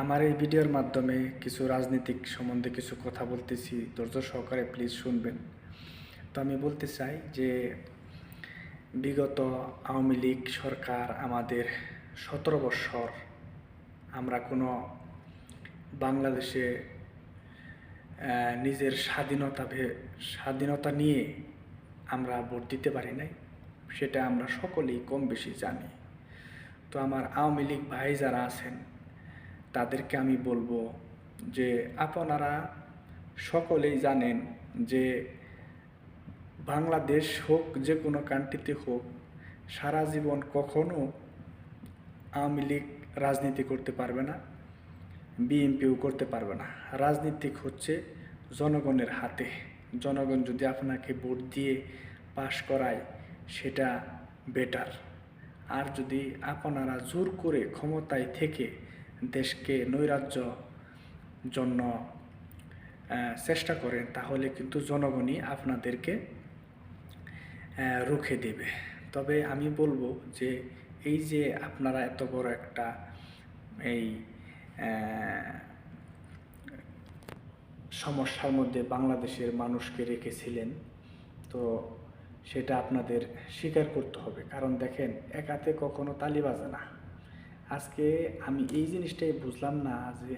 আমার এই ভিডিওর মাধ্যমে কিছু রাজনৈতিক সম্বন্ধে কিছু কথা বলতেছি। ধৈর্য সহকারে প্লিজ শুনবেন। তো আমি বলতে চাই যে, বিগত আওয়ামী লীগ সরকার আমাদের সতেরো বৎসর আমরা কোনো বাংলাদেশে নিজের স্বাধীনতা স্বাধীনতা নিয়ে আমরা ভোট দিতে পারি নাই, সেটা আমরা সকলেই কম বেশি জানি। তো আমার আওয়ামী লীগ ভাই যারা আছেন তাদেরকে আমি বলব যে আপনারা সকলেই জানেন যে বাংলাদেশ হোক, যে কোনো কান্ট্রিতে হোক, সারা জীবন কখনো আওয়ামী লীগ রাজনীতি করতে পারবে না, বিএনপিও করতে পারবে না। রাজনীতিক হচ্ছে জনগণের হাতে। জনগণ যদি আপনাকে ভোট দিয়ে পাশ করায়, সেটা বেটার আর যদি আপনারা জোর করে ক্ষমতায় থেকে দেশকে নৈরাজ্য জন্য চেষ্টা করেন তাহলে কিন্তু জনগণই আপনাদেরকে রুখে দেবে। তবে আমি বলব যে, এই যে আপনারা এত বড় একটা এই সমস্যার মধ্যে বাংলাদেশের মানুষকে রেখেছিলেন, তো সেটা আপনাদের স্বীকার করতে হবে। কারণ দেখেন একাতে কখনো তালি বাজে না। আজকে আমি এই জিনিসটাই বুঝলাম না যে